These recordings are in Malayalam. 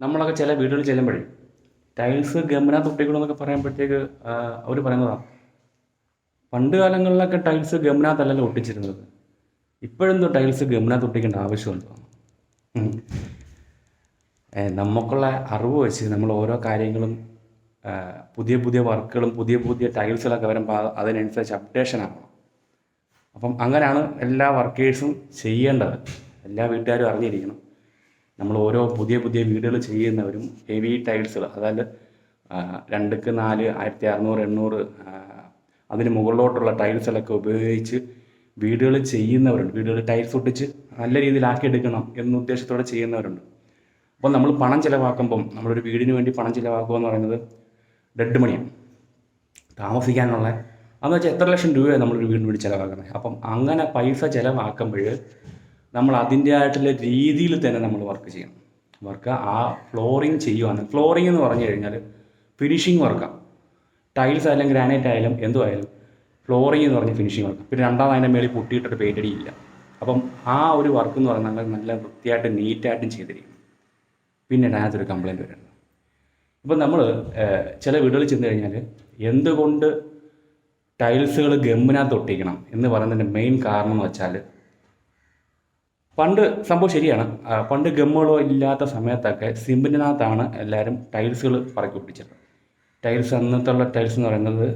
നമ്മളൊക്കെ ചില വീടുകളിൽ ചെല്ലുമ്പോഴേ ടൈൽസ് ഗമന തൊട്ടിക്കണമെന്നൊക്കെ പറയുമ്പോഴത്തേക്ക് അവർ പറയുന്നതാണ് പണ്ട് കാലങ്ങളിലൊക്കെ ടൈൽസ് ഗമനത്തല്ലല്ലോ ഒട്ടിച്ചിരുന്നത്. ഇപ്പോഴെന്തോ ടൈൽസ് ഗമനത്ത് ഒട്ടിക്കേണ്ട ആവശ്യമുണ്ടോ. നമുക്കുള്ള അറിവ് വെച്ച് നമ്മൾ ഓരോ കാര്യങ്ങളും പുതിയ പുതിയ വർക്കുകളും പുതിയ പുതിയ ടൈൽസുകളൊക്കെ വരുമ്പോൾ അതിനനുസരിച്ച് അപ്ഡേഷൻ ആവണം. അപ്പം അങ്ങനെയാണ് എല്ലാ വർക്കേഴ്സും ചെയ്യേണ്ടത്. എല്ലാ വീട്ടുകാരും അറിഞ്ഞിരിക്കണം. നമ്മൾ ഓരോ പുതിയ പുതിയ വീടുകൾ ചെയ്യുന്നവരും ഹെവി ടൈൽസുകൾ അതായത് രണ്ടുക്ക് നാല് ആയിരത്തി അറുന്നൂറ് എണ്ണൂറ് അതിന് മുകളിലോട്ടുള്ള ടൈൽസുകളൊക്കെ ഉപയോഗിച്ച് വീടുകൾ ചെയ്യുന്നവരുണ്ട്. വീടുകൾ ടൈൽസ് ഒട്ടിച്ച് നല്ല രീതിയിലാക്കി എടുക്കണം എന്ന ഉദ്ദേശത്തോടെ ചെയ്യുന്നവരുണ്ട്. അപ്പോൾ നമ്മൾ പണം ചിലവാക്കുമ്പം നമ്മളൊരു വീടിന് വേണ്ടി പണം ചിലവാക്കുക എന്ന് പറയുന്നത് ഡെഡ് മണിയാണ് താമസിക്കാനുള്ള അതെന്ന് വെച്ചാൽ എത്ര ലക്ഷം രൂപയാണ് നമ്മളൊരു വീടിന് വേണ്ടി ചിലവാക്കുന്നത്. അപ്പം അങ്ങനെ പൈസ ചിലവാക്കുമ്പോൾ നമ്മൾ അതിന്റെ ആയിട്ടുള്ള രീതിയിൽ തന്നെ നമ്മൾ വർക്ക് ചെയ്യണം. വർക്ക് ആ ഫ്ലോറിങ് ചെയ്യുവാണ്. ഫ്ലോറിങ് എന്ന് പറഞ്ഞു കഴിഞ്ഞാൽ ഫിനിഷിങ് വർക്കാണ് ടൈൽസ് ആയാലും ഗ്രാനൈറ്റ് ആയാലും എന്തുമായാലും ഫ്ലോറിങ് എന്ന് പറഞ്ഞ് ഫിനിഷിങ് വർക്ക് പിന്നെ രണ്ടാമത് അതിന്റെ മേളിൽ പൊട്ടിയിട്ടൊരു പെയിന്റ് അപ്പം ആ ഒരു വർക്ക് എന്ന് പറഞ്ഞാൽ നല്ല വൃത്തിയായിട്ട് നീറ്റായിട്ടും ചെയ്തിരിക്കും. പിന്നെ അതിനകത്തൊരു കംപ്ലയിന്റ് വരുന്നത് ഇപ്പം നമ്മൾ ചില വീടുകളിൽ ചെന്ന് കഴിഞ്ഞാൽ എന്തുകൊണ്ട് ടൈൽസുകൾ ഗമ്മിനകത്ത് ഒട്ടിക്കണം എന്ന് പറയുന്നതിന്റെ മെയിൻ കാരണം എന്ന് വെച്ചാൽ പണ്ട് സംഭവം ശരിയാണ്. പണ്ട് ഗമ്മുകളോ ഇല്ലാത്ത സമയത്തൊക്കെ സിമ്പിന്റെനകത്താണ് എല്ലാവരും ടൈൽസുകൾ പറക്കി പിടിച്ചത് ടൈൽസ് അന്നത്തുള്ള ടൈൽസ് എന്ന് പറയുന്നത്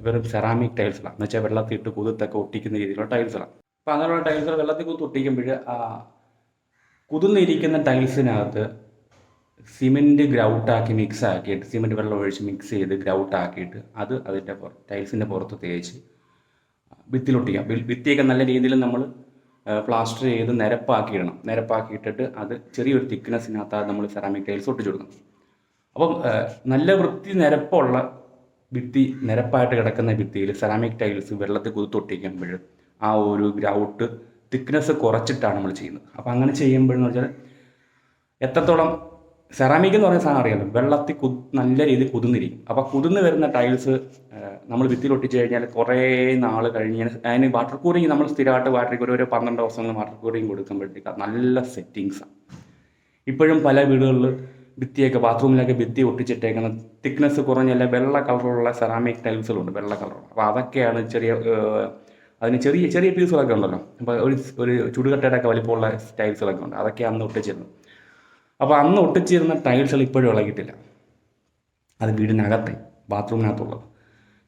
വെറും സെറാമിക് ടൈൽസുകളാണ് എന്ന് വെച്ചാൽ വെള്ളത്തിൽ ഇട്ട് കുതിർത്തൊക്കെ ഒട്ടിക്കുന്ന രീതിയിലുള്ള ടൈൽസാണ് അപ്പോൾ അങ്ങനെയുള്ള ടൈൽസുകൾ വെള്ളത്തിൽ കുത്തി ഒട്ടിക്കുമ്പോൾ ആ കുതിർന്നിരിക്കുന്ന ടൈൽസിനകത്ത് സിമെന്റ് ഗ്രൗട്ടാക്കി മിക്സ് ആക്കിയിട്ട് സിമെന്റ് വെള്ളം ഒഴിച്ച് മിക്സ് ചെയ്ത് ഗ്രൗട്ടാക്കിയിട്ട് അത് അതിന്റെ ടൈൽസിന്റെ പുറത്ത് തേച്ച് ഭിത്തിയിലൊട്ടിക്കാം ഭിത്തിയൊക്കെ നല്ല രീതിയിൽ നമ്മൾ പ്ലാസ്റ്റർ ചെയ്ത് നിരപ്പാക്കിയിടണം. നിരപ്പാക്കിയിട്ടിട്ട് അത് ചെറിയൊരു തിക്നെസ്സിനകത്ത് നമ്മൾ സെറാമിക് ടൈൽസ് ഒട്ടിച്ചു കൊടുക്കണം. അപ്പം നല്ല വൃത്തി നിരപ്പുള്ള ഭിത്തി നിരപ്പായിട്ട് കിടക്കുന്ന ഭിത്തിയിൽ സെറാമിക് ടൈൽസ് വെള്ളത്തിൽ കുതിർത്തൊട്ടിക്കുമ്പോൾ ആ ഒരു ഗ്രൗട്ട് തിക്നെസ് കുറച്ചിട്ടാണ് നമ്മൾ ചെയ്യുന്നത്. അപ്പം അങ്ങനെ ചെയ്യുമ്പോഴെന്ന് വെച്ചാൽ എത്രത്തോളം സെറാമിക് എന്ന് പറയുന്ന സാധനം അറിയാമല്ലോ വെള്ളത്തിൽ കു നല്ല രീതിയിൽ കുതിർന്നിരിക്കും. അപ്പോൾ കുതിർന്ന് വരുന്ന ടൈൽസ് നമ്മൾ ഭിത്തിയിൽ ഒട്ടിച്ച് കഴിഞ്ഞാൽ കുറേ നാൾ കഴിഞ്ഞ് അതിന് വാട്ടർ കൂറിങ് നമ്മൾ സ്ഥിരമായിട്ട് വാട്ടർ കൂറി ഒരു പന്ത്രണ്ട് ദിവസങ്ങൾ വാട്ടർ കൂറിങ് കൊടുക്കുമ്പോഴത്തേക്ക് നല്ല സെറ്റിങ്സാണ് ഇപ്പോഴും പല വീടുകളിൽ ഭിത്തിയൊക്കെ ബാത്റൂമിലൊക്കെ ഭിത്തി ഒട്ടിച്ചിട്ടേക്കുന്ന തിക്നെസ് കുറഞ്ഞല്ല വെള്ള കളറുള്ള സെറാമിക് ടൈൽസുകളുണ്ട് വെള്ള കളറുള്ള അപ്പോൾ അതൊക്കെയാണ് ചെറിയ അതിന് ചെറിയ ചെറിയ പീസുകളൊക്കെ ഉണ്ടല്ലോ. അപ്പോൾ ഒരു ഒരു ചുടുകട്ടയുടെ ഒക്കെ വലിപ്പമുള്ള ടൈൽസുകളൊക്കെ ഉണ്ട്. അതൊക്കെ അന്ന് ഒട്ടിച്ചിരുന്നത് അപ്പോൾ അന്ന് ഒട്ടിച്ചിരുന്ന ടൈൽസുകൾ ഇപ്പോഴും ഇളകിയിട്ടില്ല. അത് വീടിനകത്തെ ബാത്റൂമിനകത്തുള്ളത്.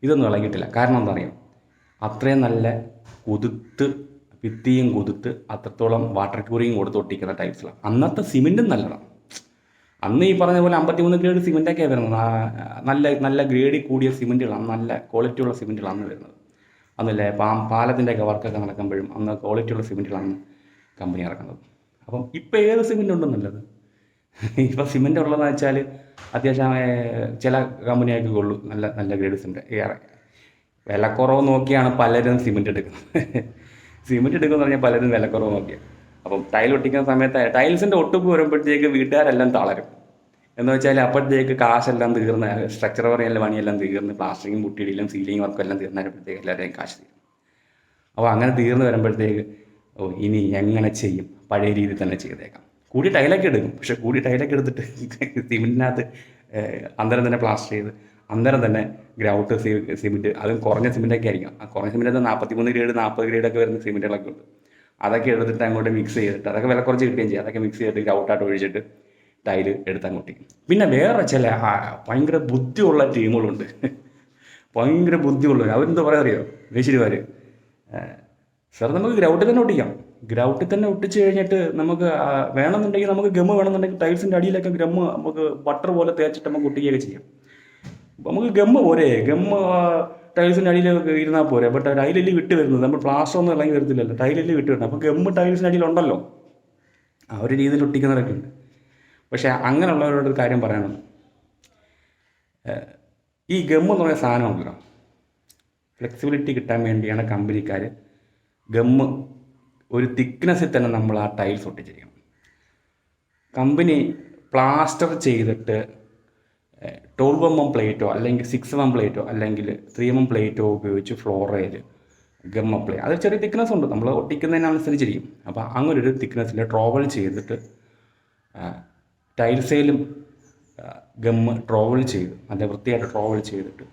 ഇതൊന്നും ഇളകിയിട്ടില്ല. കാരണം എന്താ പറയുക അത്രയും നല്ല കൊതുത്ത് ഭിത്തിയും കൊതുത്ത് അത്രത്തോളം വാട്ടർ ക്യൂറിയും കൊടുത്ത് ഒട്ടിക്കുന്ന ടൈൽസുകളാണ് അന്നത്തെ സിമെന്റും നല്ലതാണ്. അന്ന് ഈ പറഞ്ഞ പോലെ അമ്പത്തിമൂന്ന് ഗ്രേഡ് സിമെന്റൊക്കെ വരുന്നത്. നല്ല നല്ല ഗ്രേഡിൽ കൂടിയ സിമെന്റുകളാണ് നല്ല ക്വാളിറ്റിയുള്ള സിമെന്റുകളാണ് വരുന്നത്. അന്നല്ലേ പാ പാലത്തിന്റെ ഒക്കെ വർക്കൊക്കെ നടക്കുമ്പോഴും അന്ന് ക്വാളിറ്റിയുള്ള സിമെന്റുകളാണ് കമ്പനി ഇറക്കുന്നത്. അപ്പം ഇപ്പോൾ ഏത് സിമെന്റ് ഉണ്ടെന്ന് ഇപ്പം സിമെന്റ് ഉള്ളതെന്ന് വെച്ചാൽ അത്യാവശ്യം ചില കമ്പനിയൊക്കെ ഉള്ളൂ. നല്ല നല്ല ഗ്രേഡ് സിമെന്റ് ഏറെ വിലക്കുറവ് നോക്കിയാണ് പലരും സിമെന്റ് എടുക്കുന്നത്. സിമെന്റ് എടുക്കുമെന്ന് പറഞ്ഞാൽ പലരും വിലക്കുറവ് നോക്കിയാണ് അപ്പം ടൈൽ ഒട്ടിക്കുന്ന സമയത്ത് ടൈൽസിന്റെ ഒട്ടുപ്പ് വരുമ്പോഴത്തേക്ക് വീട്ടുകാരെല്ലാം തളരും. എന്ന് വെച്ചാൽ അപ്പോഴത്തേക്ക് കാശെല്ലാം തീർന്ന് സ്ട്രക്ചർ പറയാനുള്ള പണിയെല്ലാം തീർന്ന് പ്ലാസ്റ്ററിങ്ങും പുട്ടിയിടലും സീലിംഗ് വർക്കും എല്ലാം തീർന്നപ്പോഴത്തേക്ക് എല്ലാവരെയും കാശ് തീരും. അപ്പോൾ അങ്ങനെ തീർന്ന് വരുമ്പോഴത്തേക്ക് ഓ ഇനി എങ്ങനെ ചെയ്യും? പഴയ രീതിയിൽ തന്നെ ചെയ്തേക്കാം. കൂടി ടൈലൊക്കെ എടുക്കും. പക്ഷെ കൂടി ടൈലൊക്കെ എടുത്തിട്ട് സിമെന്റിനകത്ത് അന്നേരം തന്നെ പ്ലാസ്റ്റർ ചെയ്ത് അന്നേരം തന്നെ ഗ്രൗട്ട് സിമെന്റ് അതും കുറഞ്ഞ സിമെന്റൊക്കെ ആയിരിക്കും. ആ കുറഞ്ഞ സിമെന്റ് നാൽപ്പത്തി മൂന്ന് ഗ്രേഡ് നാൽപ്പത് ഗ്രേഡൊക്കെ വരുന്ന സിമെന്റുകളൊക്കെ ഉണ്ട്. അതൊക്കെ എടുത്തിട്ട് അങ്ങോട്ട് മിക്സ് ചെയ്തിട്ട് അതൊക്കെ വില കുറച്ച് കിട്ടുകയും ചെയ്യും. അതൊക്കെ മിക്സ് ചെയ്തിട്ട് ഗ്രൗട്ടായിട്ട് ഒഴിച്ചിട്ട് ടൈൽ എടുത്താൽ ഇടും. പിന്നെ വേറെ ചില ഭയങ്കര ബുദ്ധിയുള്ള ടീമുകളുണ്ട് ഭയങ്കര ബുദ്ധിയുള്ളവർ അവരെന്താ പറയാ അറിയോ മേശിരിമാർ സാർ നമുക്ക് ഗ്രൗട്ടിൽ തന്നെ ഒട്ടിക്കാം. ഗ്രൗട്ടിൽ തന്നെ ഒട്ടിച്ച് കഴിഞ്ഞിട്ട് നമുക്ക് വേണമെന്നുണ്ടെങ്കിൽ നമുക്ക് ഗമ്മ് വേണമെന്നുണ്ടെങ്കിൽ ടൈൽസിന്റെ അടിയിലൊക്കെ ഗമ്മ് നമുക്ക് ബട്ടർ പോലെ തേച്ചിട്ട് നമുക്ക് ഒട്ടിക്കുകയൊക്കെ ചെയ്യാം. അപ്പോൾ നമുക്ക് ഗമ്മ് പോരെ. ഗമ്മ് ടൈൽസിന്റെ അടിയിൽ ഇരുന്നാൽ പോരെ. ബട്ട് ടൈലല്ലേ വിട്ട് വരുന്നത്? നമ്മൾ പ്ലാസ്റ്റർ ഒന്നും ഇറങ്ങി വരത്തില്ലല്ലോ. ടൈലല്ലേ വിട്ട് വരുന്നത്? അപ്പോൾ ഗമ്മ് ടൈൽസിന്റെ അടിയിലുണ്ടല്ലോ ആ ഒരു രീതിയിൽ ഒട്ടിക്കുന്നവരൊക്കെ ഉണ്ട്. പക്ഷേ അങ്ങനെയുള്ളവരോട് ഒരു കാര്യം പറയണം. ഈ ഗമ്മ് എന്ന് പറയുന്ന സാധനമുണ്ടല്ലോ ഫ്ലെക്സിബിലിറ്റി കിട്ടാൻ വേണ്ടിയാണ് കമ്പനിക്കാർ ഗമ്മ് ഒരു തിക്നെസ്സിൽ തന്നെ നമ്മൾ ആ ടൈൽസ് ഒട്ടിച്ചിരിക്കണം. കമ്പനി പ്ലാസ്റ്റർ ചെയ്തിട്ട് ട്വൽവ് എം എം പ്ലേറ്റോ അല്ലെങ്കിൽ സിക്സ് എം എം പ്ലേറ്റോ അല്ലെങ്കിൽ ത്രീ എം എം പ്ലേറ്റോ ഉപയോഗിച്ച് ഫ്ലോർ ഫ്ലോറേൽ ഗം അപ്ലൈ അത് ചെറിയ തിക്നെസ് ഉണ്ട്. നമ്മൾ ഒട്ടിക്കുന്നതിനനുസരിച്ചിരിക്കും. അപ്പോൾ അങ്ങനെ ഒരു തിക്നെസ്സിൽ ട്രോവൽ ചെയ്തിട്ട് ടൈൽസേലും ഗമ്മ് ട്രോവൽ ചെയ്ത് നല്ല വൃത്തിയായിട്ട് ട്രോവൽ ചെയ്തിട്ട്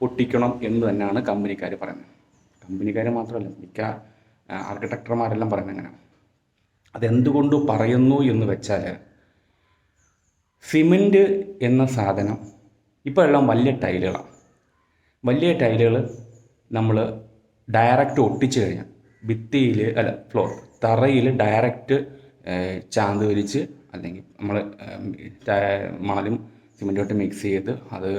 ഒട്ടിക്കണം എന്ന് തന്നെയാണ് കമ്പനിക്കാർ പറയുന്നത്. കമ്പനിക്കാർ മാത്രമല്ല മിക്ക ആർക്കിടെക്ടർമാരെല്ലാം പറയുന്നത് അങ്ങനെ അതെന്തുകൊണ്ട് പറയുന്നു എന്ന് വെച്ചാൽ സിമന്റ് എന്ന സാധനം ഇപ്പോൾ എല്ലാം വലിയ ടൈലുകളാണ് വലിയ ടൈലുകൾ നമ്മൾ ഡയറക്റ്റ് ഒട്ടിച്ച് കഴിഞ്ഞാൽ ഭിത്തിയിൽ അല്ല ഫ്ലോർ തറയിൽ ഡയറക്റ്റ് ചാന്ത് വലിച്ച് അല്ലെങ്കിൽ നമ്മൾ മണലും സിമെന്റോട്ട് മിക്സ് ചെയ്ത് അത്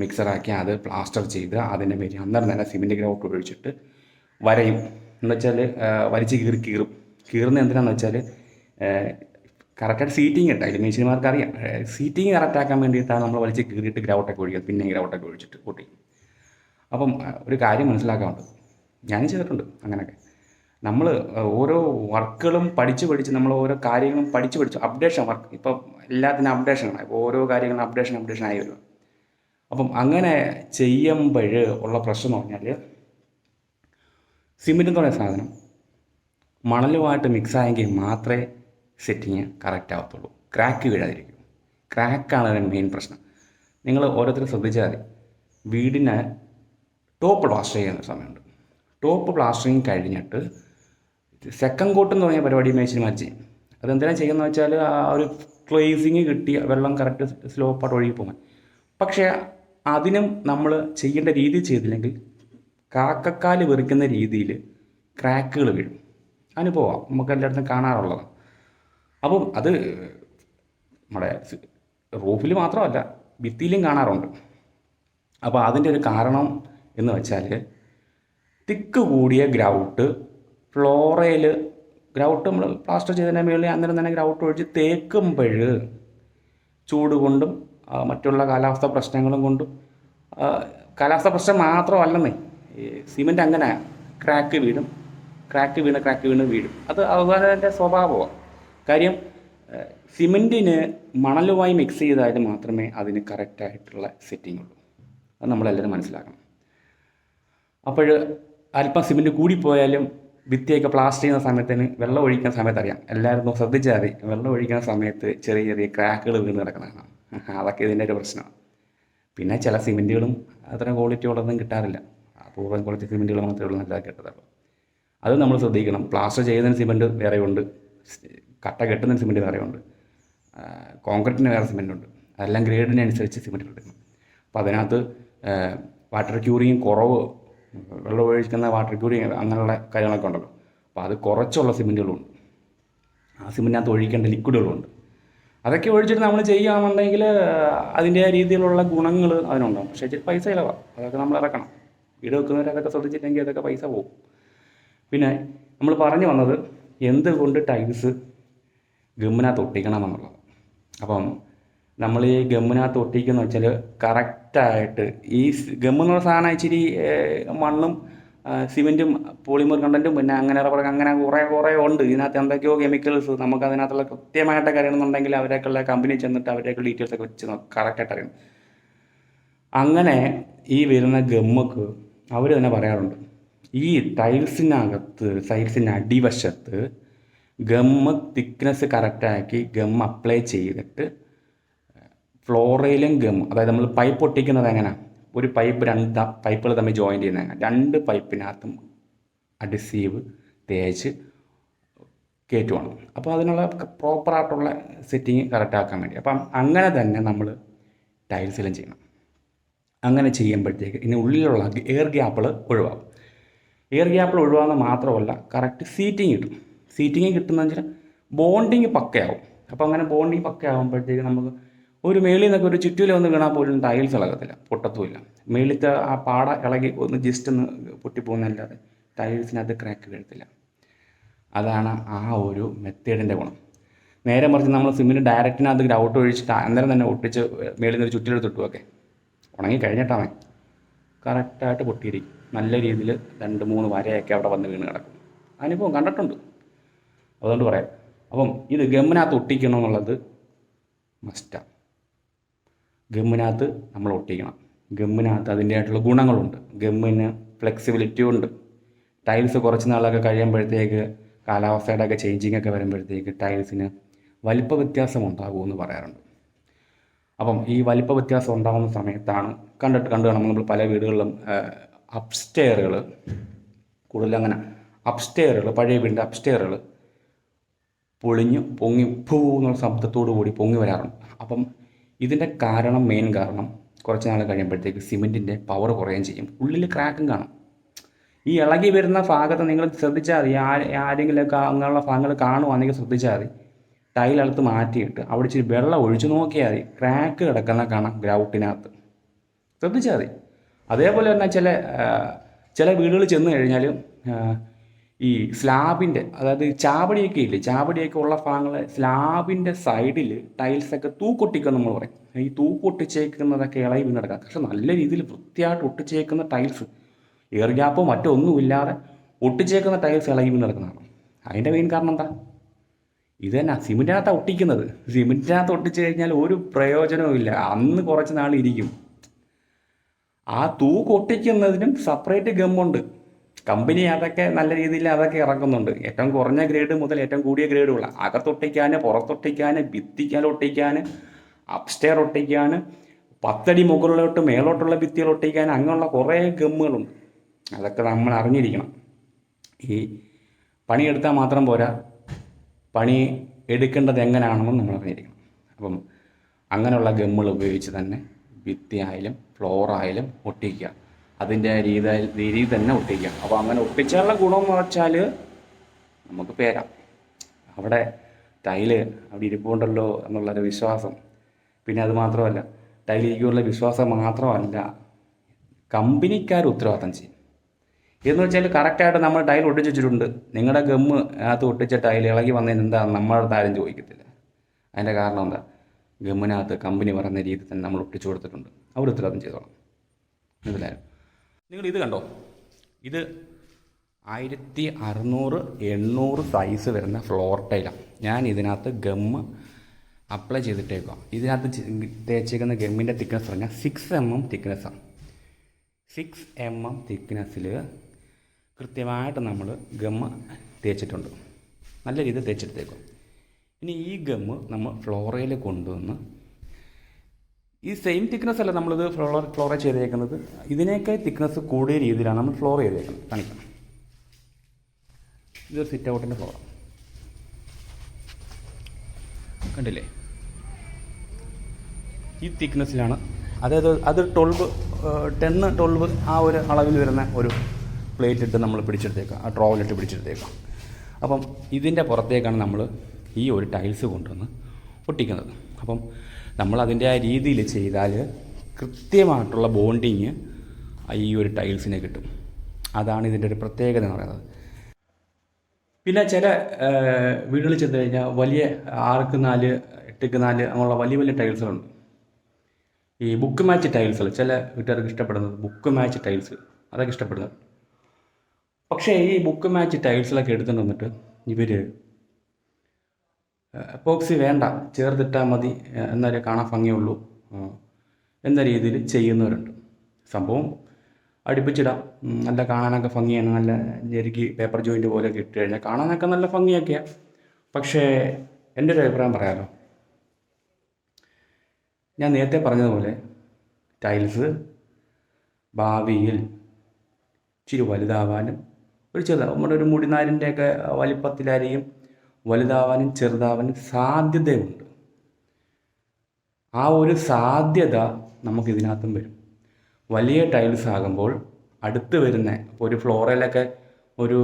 മിക്സറാക്കി അത് പ്ലാസ്റ്റർ ചെയ്ത് അതിന്റെ മേലെ അന്നേരം തന്നെ സിമെന്റ് ഗ്രൗട്ട് ഒഴിച്ചിട്ട് വരയും. എന്ന് വെച്ചാൽ വലിച്ച് കീറി കീറും. കീറുന്ന എന്തിനാന്ന് വെച്ചാൽ കറക്റ്റായിട്ട് സീറ്റിംഗ് ഉണ്ട്. അതിൽ മേശിനിമാർക്ക് അറിയാം സീറ്റിംഗ് കറക്റ്റാക്കാൻ വേണ്ടിയിട്ടാണ് നമ്മൾ വലിച്ച് കീറിയിട്ട് ഗ്രൗട്ടൊക്കെ ഒഴിക്കുക. പിന്നെ ഗ്രൗട്ടൊക്കെ ഒഴിച്ചിട്ട് കൂട്ടി അപ്പം ഒരു കാര്യം മനസ്സിലാക്കാറുണ്ട് ഞാനും ചെയ്തിട്ടുണ്ട് അങ്ങനെയൊക്കെ. നമ്മൾ ഓരോ വർക്കുകളും പഠിച്ച് പഠിച്ച് നമ്മൾ ഓരോ കാര്യങ്ങളും പഠിച്ച് പഠിച്ച് അപ്ഡേഷൻ വർക്ക് ഇപ്പം എല്ലാത്തിനും അപ്ഡേഷനാണ് ഇപ്പോൾ ഓരോ കാര്യങ്ങളും അപ്ഡേഷൻ അപ്ഡേഷൻ ആയി വരും അപ്പം അങ്ങനെ ചെയ്യുമ്പോൾ ഉള്ള പ്രശ്നം എന്ന് പറഞ്ഞാൽ സിമെന്റ് എന്ന് പറയുന്ന സാധനം മണലുമായിട്ട് മിക്സായെങ്കിൽ മാത്രമേ സെറ്റിങ് കറക്റ്റ് ആവത്തുള്ളൂ. ക്രാക്ക് വീഴാതിരിക്കും. ക്രാക്കാണ് അതിന്റെ മെയിൻ പ്രശ്നം. നിങ്ങൾ ഓരോരുത്തരും ശ്രദ്ധിച്ചാൽ മതി. വീടിന് ടോപ്പ് പ്ലാസ്റ്റർ ചെയ്യുന്ന സമയമുണ്ട്. ടോപ്പ് പ്ലാസ്റ്ററിങ് കഴിഞ്ഞിട്ട് സെക്കൻഡ് കോട്ട് എന്ന് പറഞ്ഞ പരിപാടി മേശിനിമാർ ചെയ്യും. അതെന്തിനാണ് ചെയ്യുന്നത് വെച്ചാൽ ആ ഒരു ക്ലേസിങ് കിട്ടി വെള്ളം കറക്റ്റ് സ്ലോപ്പായിട്ട് ഒഴുകി പോകാൻ പക്ഷേ അതിനും നമ്മൾ ചെയ്യേണ്ട രീതി ചെയ്തില്ലെങ്കിൽ കാക്കക്കാൽ വെറുക്കുന്ന രീതിയിൽ ക്രാക്കുകൾ വീഴും. അനുഭവം. നമുക്ക് എല്ലായിടത്തും കാണാറുള്ളതാണ് അപ്പം അത് നമ്മുടെ റൂഫിൽ മാത്രമല്ല ഭിത്തിയിലും കാണാറുണ്ട്. അപ്പോൾ അതിന്റെ ഒരു കാരണം എന്ന് വെച്ചാൽ തിക്ക് കൂടിയ ഗ്രൗട്ട് ഫ്ലോറയിൽ ഗ്രൗട്ട് നമ്മൾ പ്ലാസ്റ്റർ ചെയ്തതിന്റെ മുകളിൽ അന്നേരം തന്നെ ഗ്രൗട്ട് ഒഴിച്ച് തേക്കുമ്പോൾ ചൂട് കൊണ്ടും മറ്റുള്ള കാലാവസ്ഥ പ്രശ്നങ്ങളും കൊണ്ടും കാലാവസ്ഥ പ്രശ്നം മാത്രമല്ലെന്നേ സിമെന്റ് അങ്ങനെ ക്രാക്ക് വീഴും ക്രാക്ക് വീണ് ക്രാക്ക് വീണ് വീഴും. അത് അതിന്റെ സ്വഭാവമാണ്. കാര്യം സിമെന്റിന് മണലുമായി മിക്സ് ചെയ്താൽ മാത്രമേ അതിന് കറക്റ്റായിട്ടുള്ള സെറ്റിംഗ് ഉള്ളൂ. അത് നമ്മളെല്ലാവരും മനസ്സിലാക്കണം. അപ്പോൾ അല്പം സിമെന്റ് കൂടിപ്പോയാലും ഭിത്തിയൊക്കെ പ്ലാസ്റ്റർ ചെയ്യുന്ന സമയത്തിന് വെള്ളം ഒഴിക്കുന്ന സമയത്ത് അറിയാം എല്ലാവരും ശ്രദ്ധിച്ചാൽ മതി. വെള്ളം ഒഴിക്കുന്ന സമയത്ത് ചെറിയ ചെറിയ ക്രാക്കുകൾ വീണ് കിടക്കുന്നതാണ്. അതൊക്കെ ഇതിന്റെ ഒരു പ്രശ്നമാണ് പിന്നെ ചില സിമെന്റുകളും അത്ര ക്വാളിറ്റി ഉള്ളതൊന്നും കിട്ടാറില്ല. അപൂർവം ക്വാളിറ്റി സിമെന്റുകൾ മാത്രമേ ഉള്ളൂ നല്ലതായി കിട്ടത്തുള്ളൂ അത് നമ്മൾ ശ്രദ്ധിക്കണം. പ്ലാസ്റ്റർ ചെയ്യുന്നതിന് സിമെന്റ് വേറെയുണ്ട്. കട്ട കെട്ടുന്നതിന് സിമെന്റ് വേറെയുണ്ട്. കോൺക്രീറ്റിന് വേറെ സിമെന്റ് ഉണ്ട് അതെല്ലാം ഗ്രേഡിനനുസരിച്ച് സിമെന്റ് എടുക്കണം. അപ്പോൾ അതിനകത്ത് വാട്ടർ ക്യൂറിങ് കുറവ് വെള്ളം ഒഴിക്കുന്ന വാട്ടർ ക്യൂറിങ് അങ്ങനെയുള്ള കാര്യങ്ങളൊക്കെ ഉണ്ടല്ലോ. അപ്പോൾ അത് കുറച്ചുള്ള സിമെന്റുകളുണ്ട്. ആ സിമെന്റിനകത്ത് ഒഴിക്കേണ്ട ലിക്വിഡുകളുണ്ട് അതൊക്കെ ഒഴിച്ചിട്ട് നമ്മൾ ചെയ്യുകയാണെന്നുണ്ടെങ്കിൽ അതിന്റെ രീതിയിലുള്ള ഗുണങ്ങൾ അതിനുണ്ടാകും പക്ഷേ ഇച്ചിരി പൈസ ചിലവാണ് അതൊക്കെ നമ്മൾ ഇറക്കണം. വീട് വെക്കുന്നവർ അതൊക്കെ ശ്രദ്ധിച്ചില്ലെങ്കിൽ അതൊക്കെ പൈസ പോകും പിന്നെ നമ്മൾ പറഞ്ഞു വന്നത് എന്തുകൊണ്ട് ടൈൽസ് ഗമ്മിനകത്ത് ഒട്ടിക്കണം എന്നുള്ളത് അപ്പം നമ്മൾ ഈ ഗമ്മിനകത്ത് ഒട്ടിക്കുന്ന വെച്ചാൽ കറക്റ്റായിട്ട് ഈ ഗമ്മെന്നുള്ള സാധനം ഇച്ചിരി മണ്ണും സിമെന്റും പോളിമർ കണ്ടന്റും പിന്നെ അങ്ങനെ റബ്ബർ അങ്ങനെ കുറേ കുറേ ഉണ്ട്. ഇതിനകത്ത് എന്തൊക്കെയോ കെമിക്കൽസ് നമുക്ക് അതിനകത്തുള്ള കൃത്യമായിട്ടൊക്കെ അറിയണമെന്നുണ്ടെങ്കിൽ അവരൊക്കെയുള്ള കമ്പനി ചെന്നിട്ട് അവരെയൊക്കെ ഡീറ്റെയിൽസ് ഒക്കെ വെച്ച് കറക്റ്റായിട്ട് അറിയണം. അങ്ങനെ ഈ വരുന്ന ഗമ്മക്ക് അവർ തന്നെ പറയാറുണ്ട്. ഈ ടൈൽസിനകത്ത് സൈൽസിന്റെ അടിവശത്ത് ഗമ്മ് തിക്നെസ് കറക്റ്റാക്കി ഗം അപ്ലൈ ചെയ്തിട്ട് ഫ്ലോറയിലും ഗം അതായത് നമ്മൾ പൈപ്പ് ഒട്ടിക്കുന്നത് എങ്ങനെ? ഒരു പൈപ്പ് രണ്ട് പൈപ്പുകൾ തമ്മിൽ ജോയിൻ ചെയ്യുന്ന രണ്ട് പൈപ്പിനകത്തും അഡിസീവ് തേച്ച് കയറ്റുവാണ് അപ്പോൾ അതിനുള്ള പ്രോപ്പറായിട്ടുള്ള സെറ്റിങ് കറക്റ്റ് ആക്കാൻ വേണ്ടി. അപ്പം അങ്ങനെ തന്നെ നമ്മൾ ടൈൽസിലും ചെയ്യണം. അങ്ങനെ ചെയ്യുമ്പോഴത്തേക്ക് ഇനി ഉള്ളിലുള്ള എയർ ഗ്യാപ്പുകൾ ഒഴിവാകും. എയർ ഗ്യാപ്പുകൾ ഒഴിവാകുന്ന മാത്രമല്ല കറക്റ്റ് സീറ്റിംഗ് കിട്ടും. സീറ്റിംഗ് കിട്ടുന്നതെന്ന് വെച്ചാൽ ബോണ്ടിങ് പക്കയാവും. അപ്പോൾ അങ്ങനെ ബോണ്ടിങ് പക്കയാകുമ്പോഴത്തേക്ക് നമുക്ക് ഒരു മേളിൽ നിന്നൊക്കെ ഒരു ചുറ്റൂല ഒന്ന് വീണാൽ പോലും ടൈൽസ് ഇളകത്തില്ല പൊട്ടത്തുമില്ല. മേളിലത്തെ ആ പാട ഇളകി ഒന്ന് ജസ്റ്റ് ഒന്ന് പൊട്ടിപ്പോകുന്നല്ലാതെ ടൈൽസിനകത്ത് ക്രാക്ക് വീഴത്തില്ല. അതാണ് ആ ഒരു മെത്തേഡിന്റെ ഗുണം. നേരെ മറിച്ച് നമ്മൾ സിമ്മിന് ഡയറക്റ്റിനകത്ത് ഗ്രൗട്ട് ഒഴിച്ചിട്ട് അന്നേരം തന്നെ ഒട്ടിച്ച് മേളിൽ നിന്ന് ഒരു ചുറ്റിലെടുത്തിട്ടു ഒക്കെ ഉണങ്ങി കഴിഞ്ഞിട്ടാണ് കറക്റ്റായിട്ട് പൊട്ടിയിരിക്കും. നല്ല രീതിയിൽ രണ്ട് മൂന്ന് വരയൊക്കെ അവിടെ വന്ന് വീണ് കിടക്കും. അനുഭവം കണ്ടിട്ടുണ്ട്. അതുകൊണ്ട് പറയാം. അപ്പം ഇത് ഗമ്മിനകത്ത് ഒട്ടിക്കണം എന്നുള്ളത് മസ്റ്റാണ് ഗമ്മിനകത്ത് നമ്മൾ ഒട്ടിക്കണം. ഗമ്മിനകത്ത് അതിന്റെതായിട്ടുള്ള ഗുണങ്ങളുണ്ട്. ഗമ്മിന് ഫ്ലെക്സിബിലിറ്റി ഉണ്ട്. ടൈൽസ് കുറച്ച് നാളൊക്കെ കഴിയുമ്പോഴത്തേക്ക് കാലാവസ്ഥയുടെ ഒക്കെ ചേഞ്ചിങ് ഒക്കെ വരുമ്പോഴത്തേക്ക് ടൈൽസിന് വലിപ്പ വ്യത്യാസം ഉണ്ടാകുമെന്ന് പറയാറുണ്ട്. അപ്പം ഈ വലിപ്പ വ്യത്യാസം ഉണ്ടാകുന്ന സമയത്താണ് കണ്ടിട്ട് കണ്ടു കാണുമ്പോൾ നമ്മൾ പല വീടുകളിലും അപ്സ്റ്റെയറുകൾ കൂടുതലും അങ്ങനെ അപ്സ്റ്റെയറുകൾ പഴയ വീടിന്റെ അപ്സ്റ്റെയറുകൾ പൊളിഞ്ഞു പൊങ്ങി ഭൂ എന്നുള്ള ശബ്ദത്തോടു കൂടി പൊങ്ങി വരാറുണ്ട്. അപ്പം ഇതിന്റെ കാരണം മെയിൻ കാരണം കുറച്ച് നാൾ കഴിയുമ്പോഴത്തേക്ക് സിമെന്റിന്റെ പവർ കുറയുകയും ചെയ്യും. ഉള്ളിൽ ക്രാക്കും കാണും. ഈ ഇളകി വരുന്ന ഭാഗത്ത് നിങ്ങൾ ശ്രദ്ധിച്ചാൽ മതി. ആരെങ്കിലൊക്കെ അങ്ങനെയുള്ള ഭാഗങ്ങൾ കാണുവാണെങ്കിൽ ശ്രദ്ധിച്ചാൽ മതി. ടൈലടുത്ത് മാറ്റിയിട്ട് അവിടെ ഇച്ചിരി വെള്ളം ഒഴിച്ചു നോക്കിയാൽ മതി. ക്രാക്ക് കിടക്കുന്ന കാണാം ഗ്രൗട്ടിനകത്ത് ശ്രദ്ധിച്ചാൽ മതി. അതേപോലെ തന്നെ ചില ചില വീടുകളിൽ ചെന്ന് കഴിഞ്ഞാൽ ഈ സ്ലാബിന്റെ അതായത് ചാവടിയൊക്കെ ഇല്ലേ ചാവടിയൊക്കെ ഉള്ള ഭാഗങ്ങൾ സ്ലാബിന്റെ സൈഡിൽ ടൈൽസൊക്കെ തൂക്കൊട്ടിക്കുക നമ്മൾ പറയും. ഈ തൂക്കൊട്ടിച്ചേക്കുന്നതൊക്കെ ഇളകി വീണ് കിടക്കാം പക്ഷെ നല്ല രീതിയിൽ വൃത്തിയായിട്ട് ഒട്ടിച്ചേക്കുന്ന ടൈൽസ് എയർ ഗ്യാപ്പോ മറ്റോ ഒന്നുമില്ലാതെ ഒട്ടിച്ചേക്കുന്ന ടൈൽസ് ഇളകി വീണ് കിടക്കുന്നതാണ്. അതിന്റെ മെയിൻ കാരണം എന്താ? ഇത് തന്നെ സിമെന്റിനകത്താണ് ഒട്ടിക്കുന്നത്. സിമെന്റിനകത്ത് ഒട്ടിച്ച് കഴിഞ്ഞാൽ ഒരു പ്രയോജനവും ഇല്ല. അന്ന് കുറച്ച് നാൾ ഇരിക്കും ആ തൂക്ക് ഒട്ടിക്കുന്നതിനും സെപ്പറേറ്റ് ഗമ്മുണ്ട്. കമ്പനി അതൊക്കെ നല്ല രീതിയിൽ അതൊക്കെ ഇറക്കുന്നുണ്ട്. ഏറ്റവും കുറഞ്ഞ ഗ്രേഡ് മുതൽ ഏറ്റവും കൂടിയ ഗ്രേഡുള്ള അകത്തൊട്ടിക്കാൻ പുറത്തൊട്ടിക്കാൻ ഭിത്തിക്കാൻ ഒട്ടിക്കാൻ അപ്സ്റ്റെയർ ഒട്ടിക്കാൻ പത്തടി മുകളിലോട്ട് മേലോട്ടുള്ള ഭിത്തികൾ ഒട്ടിക്കാൻ അങ്ങനെയുള്ള കുറേ ഗമ്മുകളുണ്ട്. അതൊക്കെ നമ്മൾ അറിഞ്ഞിരിക്കണം. ഈ പണിയെടുത്താൽ മാത്രം പോരാ. പണി എടുക്കേണ്ടത് എങ്ങനെയാണെന്നും നമ്മൾ അറിഞ്ഞിരിക്കണം. അപ്പം അങ്ങനെയുള്ള ഗമ്മുകൾ ഉപയോഗിച്ച് തന്നെ ഭിത്തി ഭിത്തിയായാലും ഫ്ലോറായാലും ഒട്ടിക്കുക. അതിന്റെ രീതി രീതിയിൽ തന്നെ ഒട്ടിക്കാം. അപ്പോൾ അങ്ങനെ ഒട്ടിച്ചാലുള്ള ഗുണം എന്ന് വെച്ചാൽ നമുക്ക് പേരാം. അവിടെ ടൈൽ അവിടെ ഇരിപ്പുണ്ടല്ലോ എന്നുള്ളൊരു വിശ്വാസം. പിന്നെ അത് മാത്രമല്ല ടൈൽ ഇരിക്കുള്ള വിശ്വാസം മാത്രമല്ല കമ്പനിക്കാർ ഉത്തരവാദിത്തം ചെയ്യും. എന്ന് വെച്ചാൽ കറക്റ്റായിട്ട് നമ്മൾ ടൈൽ ഒട്ടിച്ച് വെച്ചിട്ടുണ്ട്. നിങ്ങളുടെ ഗമ്മ് അകത്ത് ഒട്ടിച്ച ടൈൽ ഇളകി വന്നതിന് എന്താ നമ്മളടുത്ത് ആരും ചോദിക്കത്തില്ല. അതിന്റെ കാരണം എന്താ? ഗമ്മിനകത്ത് കമ്പനി പറയുന്ന രീതിയിൽ തന്നെ നമ്മൾ ഒട്ടിച്ചു കൊടുത്തിട്ടുണ്ട്. അവർ ഉത്തരവാദിത്തം ചെയ്തോളാം. മനസ്സിലായോ? നിങ്ങൾ ഇത് കണ്ടോ? ഇത് ആയിരത്തി അറുന്നൂറ് എണ്ണൂറ് സൈസ് വരുന്ന ഫ്ലോർ ടൈലാണ് ഞാൻ ഇതിനകത്ത് ഗമ്മ് അപ്ലൈ ചെയ്തിട്ടേക്കാം ഇതിനകത്ത് തേച്ചേക്കുന്ന ഗമ്മിന്റെ തിക്നെസ് പറഞ്ഞാൽ സിക്സ് എം എം തിക്നെസ്സാണ് സിക്സ് എം എം തിക്നെസ്സിൽ കൃത്യമായിട്ട് നമ്മൾ ഗമ്മ് തേച്ചിട്ടുണ്ട്. നല്ല രീതിയിൽ തേച്ചെടുത്തേക്കും ഇനി ഈ ഗമ്മ് നമ്മൾ ഫ്ലോറയിൽ കൊണ്ടുവന്ന് ഈ സെയിം തിക്നെസ് അല്ല നമ്മളിത് ഫ്ലോർ ഫ്ലോറ ചെയ്തേക്കുന്നത്. ഇതിനേക്കാൾ തിക്നെസ് കൂടിയ രീതിയിലാണ് നമ്മൾ ഫ്ലോർ ചെയ്തേക്കുന്നത്. കാണിക്കാം ഇതൊരു സിറ്റ് ഔട്ടിന്റെ ഫ്ലോർ കണ്ടില്ലേ? ഈ തിക്നെസ്സിലാണ് അതായത് അത് ട്വൽവ് ടെന്ന് ട്വൽവ് ആ ഒരു അളവിൽ വരുന്ന ഒരു പ്ലേറ്റ് ഇട്ട് നമ്മൾ പിടിച്ചെടുത്തേക്കാം ആ ട്രോവലിട്ട് പിടിച്ചെടുത്തേക്കാം അപ്പം ഇതിന്റെ പുറത്തേക്കാണ് നമ്മൾ ഈ ഒരു ടൈൽസ് കൊണ്ടുവന്ന് ഒട്ടിക്കുന്നത്. അപ്പം നമ്മൾ അതിന്റെ ആ രീതിയിൽ ചെയ്താൽ കൃത്യമായിട്ടുള്ള ബോണ്ടിങ് ഈ ഒരു ടൈൽസിനെ കിട്ടും. അതാണ് ഇതിന്റെ ഒരു പ്രത്യേകത എന്ന് പറയുന്നത്. പിന്നെ ചില വീടുകളിൽ ചെന്ന് കഴിഞ്ഞാൽ വലിയ ആർക്ക് നാല് എട്ടുക്ക് നാല് അങ്ങനെയുള്ള വലിയ വലിയ ടൈൽസുകളുണ്ട് ഈ ബുക്ക് മാച്ച് ടൈൽസുകൾ ചില വീട്ടുകാർക്ക് ഇഷ്ടപ്പെടുന്നത് ബുക്ക് മാച്ച് ടൈൽസ് അതൊക്കെ ഇഷ്ടപ്പെടുന്നത്. പക്ഷേ ഈ ബുക്ക് മാച്ച് ടൈൽസിലൊക്കെ എടുത്തുകൊണ്ട് വന്നിട്ട് ഇവർ എപ്പോക്സി വേണ്ട ചേർത്തിട്ടാൽ മതി എന്നാലേ കാണാൻ ഭംഗിയുള്ളൂ. എന്ന രീതിയിൽ ചെയ്യുന്നവരുണ്ട്. സംഭവം അടുപ്പിച്ചിടാം. നല്ല കാണാനൊക്കെ ഭംഗിയാണ്. നല്ല ഞെരുക്കി പേപ്പർ ജോയിന്റ് പോലെയൊക്കെ ഇട്ട് കഴിഞ്ഞാൽ കാണാനൊക്കെ നല്ല ഭംഗിയൊക്കെയാണ് പക്ഷേ എന്റെ ഒരു അഭിപ്രായം പറയാമല്ലോ ഞാൻ നേരത്തെ പറഞ്ഞതുപോലെ ടൈൽസ് ഭാവിയിൽ ഇച്ചിരി വലുതാവാനും ഒരു ചെറുതാവും നമ്മുടെ ഒരു മുടിനാരിന്റെയൊക്കെ വലിപ്പത്തിലായിരിക്കും വലുതാവാനും ചെറുതാവാനും സാധ്യതയുണ്ട്. ആ ഒരു സാധ്യത നമുക്ക് ഇതിനകത്തും വരും. വലിയ ടൈൽസ് ആകുമ്പോൾ അടുത്ത് വരുന്ന ഒരു ഫ്ലോറയിലൊക്കെ ഒരു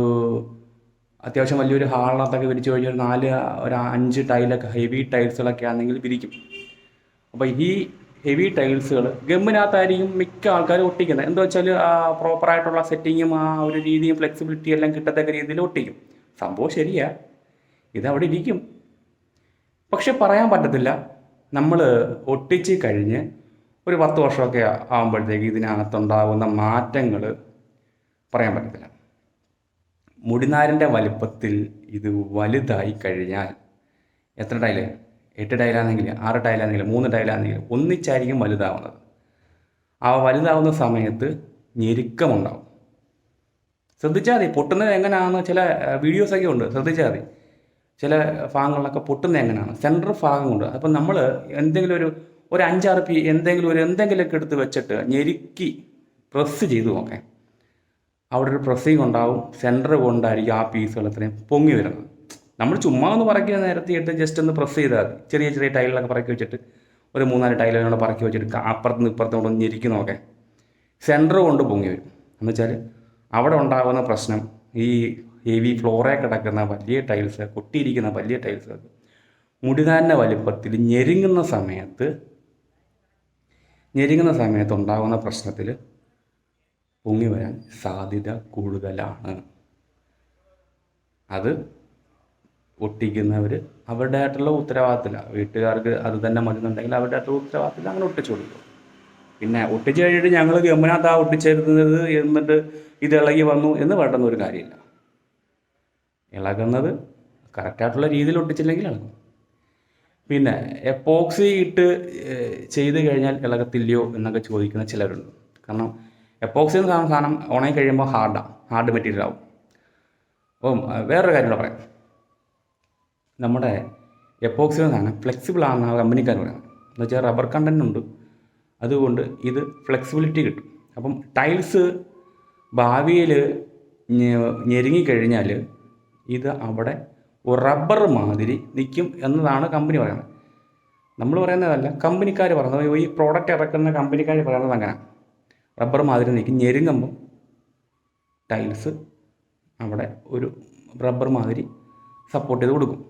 അത്യാവശ്യം വലിയൊരു ഹാളിനകത്തൊക്കെ വിരിച്ചു കഴിഞ്ഞാൽ ഒരു നാല് ഒരു അഞ്ച് ടൈലൊക്കെ ഹെവി ടൈൽസുകളൊക്കെ ആണെങ്കിൽ വിരിക്കും. അപ്പോൾ ഈ ഹെവി ടൈൽസുകൾ ഗമ്മിനകത്തായിരിക്കും മിക്ക ആൾക്കാരും ഒട്ടിക്കുന്നത്. എന്താ വെച്ചാൽ ആ പ്രോപ്പറായിട്ടുള്ള സെറ്റിങ്ങും ആ ഒരു രീതിയും ഫ്ലെക്സിബിലിറ്റി എല്ലാം കിട്ടത്തക്ക രീതിയിൽ ഒട്ടിക്കും. സംഭവം ശരിയാ. ഇതവിടെ ഇരിക്കും. പക്ഷെ പറയാൻ പറ്റത്തില്ല. നമ്മൾ ഒട്ടിച്ച് കഴിഞ്ഞ് ഒരു പത്ത് വർഷമൊക്കെ ആകുമ്പോഴത്തേക്ക് ഇതിനകത്തുണ്ടാകുന്ന മാറ്റങ്ങൾ പറയാൻ പറ്റത്തില്ല. മുടിനാരിന്റെ വലിപ്പത്തിൽ ഇത് വലുതായി കഴിഞ്ഞാൽ എത്ര ടൈൽ? എട്ട് ടൈലാണെങ്കിൽ ആറ് ടൈലാണെങ്കിൽ മൂന്ന് ടൈലാണെങ്കിൽ ഒന്നിച്ചായിരിക്കും വലുതാവുന്നത്. ആ വലുതാവുന്ന സമയത്ത് ഞെരുക്കമുണ്ടാവും. ശ്രദ്ധിച്ചാൽ മതി. പൊട്ടുന്നത് എങ്ങനെയാണെന്ന് ചില വീഡിയോസൊക്കെ ഉണ്ട്. ശ്രദ്ധിച്ചാൽ മതി. ചില ഭാഗങ്ങളിലൊക്കെ പൊട്ടുന്നത് എങ്ങനെയാണ്? സെന്റർ ഭാഗം കൊണ്ട്. അപ്പം നമ്മൾ എന്തെങ്കിലും ഒരു ഒരു അഞ്ചാറ് പി എന്തെങ്കിലും ഒരു എന്തെങ്കിലുമൊക്കെ എടുത്ത് വെച്ചിട്ട് ഞെരുക്കി പ്രസ് ചെയ്ത് നോക്കാം. അവിടെ ഒരു പ്രസ്സിങ് ഉണ്ടാവും. സെന്റർ കൊണ്ടായിരിക്കും ആ പീസുകൾ അത്രയും പൊങ്ങി വരുന്നത്. നമ്മൾ ചുമ്മാ ഒന്ന് പറക്കി ഇട്ട് ജസ്റ്റ് ഒന്ന് പ്രസ് ചെയ്താൽ മതി. ചെറിയ ചെറിയ ടൈലിലൊക്കെ പറക്കി വെച്ചിട്ട് ഒരു മൂന്നാൽ ടൈലുകളോട് പറക്കി വെച്ചിട്ട് അപ്പുറത്ത് നിന്ന് ഇപ്പുറത്ത് കൊണ്ട് ഞെരിക്കി നോക്കാം. സെന്റർ കൊണ്ട് പൊങ്ങി വരും. എന്ന് വെച്ചാൽ അവിടെ ഉണ്ടാകുന്ന പ്രശ്നം ഈ ഹെവി ഫ്ലോറെ കിടക്കുന്ന വലിയ ടൈൽസ് കൊട്ടിയിരിക്കുന്ന വലിയ ടൈൽസ് മുടികാരന്റെ വലിപ്പത്തിൽ ഞെരുങ്ങുന്ന സമയത്ത് ഞെരുങ്ങുന്ന സമയത്ത് ഉണ്ടാകുന്ന പ്രശ്നത്തിൽ പൊങ്ങി വരാൻ സാധ്യത കൂടുതലാണ്. അത് ഒട്ടിക്കുന്നവർ അവരുടേതായിട്ടുള്ള ഉത്തരവാദിത്തമില്ല വീട്ടുകാർക്ക് അത് തന്നെ മരുന്നുണ്ടെങ്കിൽ അവരുടേതായിട്ടുള്ള ഉത്തരവാദിത്തമില്ല അങ്ങനെ ഒട്ടിച്ചു കൊടുക്കും. പിന്നെ ഒട്ടിച്ച് കഴിഞ്ഞിട്ട് ഞങ്ങൾ ഗമനാത്താ ഒട്ടിച്ചേരുന്നത് എന്നിട്ട് ഇത് ഇളകി വന്നു എന്ന് പെട്ടെന്ന് ഒരു കാര്യമില്ല. ഇളകുന്നത് കറക്റ്റായിട്ടുള്ള രീതിയിൽ ഒട്ടിച്ചില്ലെങ്കിൽ ഇളകും. പിന്നെ എപ്പോക്സി ഇട്ട് ചെയ്ത് കഴിഞ്ഞാൽ ഇളകത്തില്ലയോ എന്നൊക്കെ ചോദിക്കുന്ന ചിലരുണ്ട്. കാരണം എപ്പോക്സി എന്ന് സാധനം സാധനം ഉണങ്ങി കഴിയുമ്പോൾ ഹാർഡാണ് ഹാർഡ് മെറ്റീരിയൽ ആവും. അപ്പം വേറൊരു കാര്യം കൂടെ പറയാം. നമ്മുടെ എപ്പോക്സി എന്ന് സാധനം ഫ്ലെക്സിബിൾ ആണെന്നാണ് കമ്പനിക്കാർ പറയുന്നത് എന്ന് വെച്ചാൽ റബ്ബർ കണ്ടന്റ് ഉണ്ട്. അതുകൊണ്ട് ഇത് ഫ്ലെക്സിബിലിറ്റി കിട്ടും. അപ്പം ടൈൽസ് ഭാവിയിൽ ഞെരുങ്ങിക്കഴിഞ്ഞാൽ ഇത് അവിടെ ഒരു റബ്ബർ മാതിരി നിൽക്കും എന്നതാണ് കമ്പനി പറയുന്നത്. നമ്മൾ പറയുന്നതല്ല കമ്പനിക്കാർ പറയുന്നത് ഈ പ്രോഡക്റ്റ് ഇറക്കുന്ന കമ്പനിക്കാർ പറയുന്നത് അങ്ങനെ. റബ്ബർ മാതിരി നിൽക്കും ഞെരുങ്ങുമ്പം ടൈൽസ് അവിടെ ഒരു റബ്ബർ മാതിരി സപ്പോർട്ട് ചെയ്ത് കൊടുക്കും.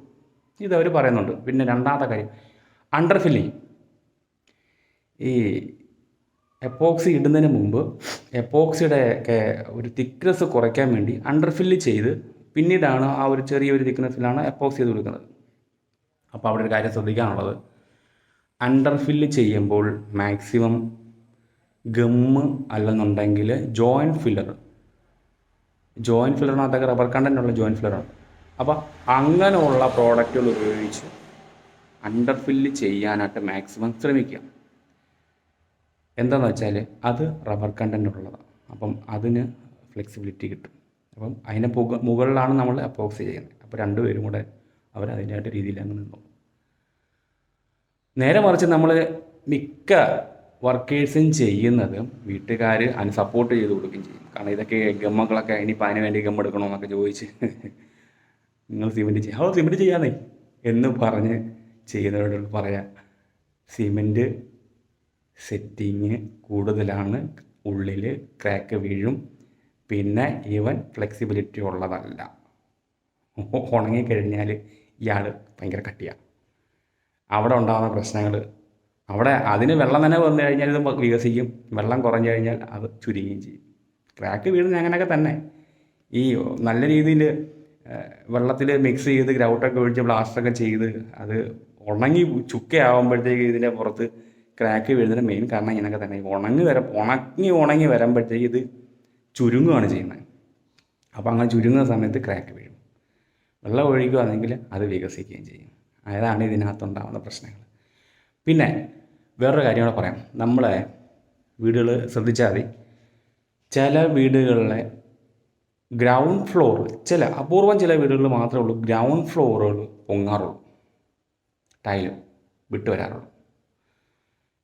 ഇതവർ പറയുന്നുണ്ട്. പിന്നെ രണ്ടാമത്തെ കാര്യം അണ്ടർ ഫില്ലിങ് ഈ എപ്പോക്സി ഇടുന്നതിന് മുമ്പ് എപ്പോക്സിയുടെ ഒരു തിക്നെസ് കുറയ്ക്കാൻ വേണ്ടി അണ്ടർ ഫില്ല് ചെയ്ത് പിന്നീടാണ് ആ ഒരു ചെറിയൊരു തിക്നെസ്സിലാണ് എപ്പോക്സി ചെയ്ത് കൊടുക്കുന്നത്. അപ്പോൾ അവിടെ ഒരു കാര്യം ശ്രദ്ധിക്കാനുള്ളത്. അണ്ടർ ഫില്ല് ചെയ്യുമ്പോൾ മാക്സിമം ഗമ്മ് അല്ലെന്നുണ്ടെങ്കിൽ ജോയിന്റ് ഫില്ലർ ജോയിന്റ് ഫില്ലറിനകത്തൊക്കെ റബ്ബർ കണ്ടന്റുള്ള ജോയിന്റ് ഫില്ലറാണ് അപ്പോൾ അങ്ങനെയുള്ള പ്രോഡക്റ്റുകൾ ഉപയോഗിച്ച് അണ്ടർ ഫില്ല് ചെയ്യാനായിട്ട് മാക്സിമം ശ്രമിക്കുക. എന്താണെന്ന് വെച്ചാൽ അത് റബ്ബർ കണ്ടന്റ് ഉള്ളതാണ്. അപ്പം അതിന് ഫ്ലെക്സിബിലിറ്റി കിട്ടും. അപ്പം അതിന്റെ പുക മുകളിലാണ് നമ്മൾ അപ്പോക്സി ചെയ്യുന്നത്. അപ്പോൾ രണ്ടുപേരും കൂടെ അവർ അതിന്റെതായിട്ട് രീതിയിൽ അങ്ങ് നിന്നു. നേരെ മറിച്ച് നമ്മൾ മിക്ക വർക്കേഴ്സും ചെയ്യുന്നത് വീട്ടുകാർ അതിന് സപ്പോർട്ട് ചെയ്ത് കൊടുക്കുകയും ചെയ്യും. കാരണം ഇതൊക്കെ ഗമ്മകളൊക്കെ ഇനിയിപ്പോൾ അതിന് വേണ്ടി ഗമ്മ എടുക്കണമെന്നൊക്കെ ചോദിച്ച് നിങ്ങൾ സിമെന്റ് ചെയ്യാം. ഓ സിമെന്റ് ചെയ്യാന്നേ എന്ന് പറഞ്ഞ് ചെയ്യുന്നവരോട് പറയാം സിമെന്റ് സെറ്റിങ് കൂടുതലാണ് ഉള്ളിൽ ക്രാക്ക് വീഴും പിന്നെ ഇവൻ ഫ്ലെക്സിബിലിറ്റി ഉള്ളതല്ല. ഉണങ്ങിക്കഴിഞ്ഞാൽ ഇയാൾ ഭയങ്കര കട്ടിയാണ് അവിടെ ഉണ്ടാകുന്ന പ്രശ്നങ്ങൾ അവിടെ അതിന് വെള്ളം തന്നെ വന്നു കഴിഞ്ഞാൽ ഇത് വികസിക്കും. വെള്ളം കുറഞ്ഞു കഴിഞ്ഞാൽ അത് ചുരുങ്ങുകയും ചെയ്യും. ക്രാക്ക് വീഴുന്ന അങ്ങനെയൊക്കെ തന്നെ. ഈ നല്ല രീതിയിൽ വെള്ളത്തിൽ മിക്സ് ചെയ്ത് ഗ്രൗട്ടൊക്കെ ഒഴിച്ച് ബ്ലാസ്റ്റൊക്കെ ചെയ്ത് അത് ഉണങ്ങി ചുക്കയാവുമ്പോഴത്തേക്ക് ഇതിന്റെ പുറത്ത് ക്രാക്ക് വീഴുന്നതിന് മെയിൻ കാരണം ഇങ്ങനെയൊക്കെ തന്നെ. ഉണങ്ങി വര ഉണങ്ങി ഉണങ്ങി വരുമ്പോഴത്തേക്ക് ഇത് ചുരുങ്ങുകയാണ് ചെയ്യുന്നത്. അപ്പോൾ അങ്ങനെ ചുരുങ്ങുന്ന സമയത്ത് ക്രാക്ക് വീഴും. വെള്ളം ഒഴിക്കുകയാണെങ്കിൽ അത് വികസിക്കുകയും ചെയ്യും. അതാണ് ഇതിനകത്തുണ്ടാകുന്ന പ്രശ്നങ്ങൾ. പിന്നെ വേറൊരു കാര്യം കൂടെ പറയാം. നമ്മളെ വീടുകൾ ശ്രദ്ധിച്ചാൽ മതി. ചില വീടുകളിലെ ഗ്രൗണ്ട് ഫ്ലോർ ചില അപൂർവം ചില വീടുകളിൽ മാത്രമേ ഉള്ളൂ ഗ്രൗണ്ട് ഫ്ലോറുകൾ പൊങ്ങാറുള്ളൂ. ടൈൽ വിട്ടു വരാറുള്ളൂ.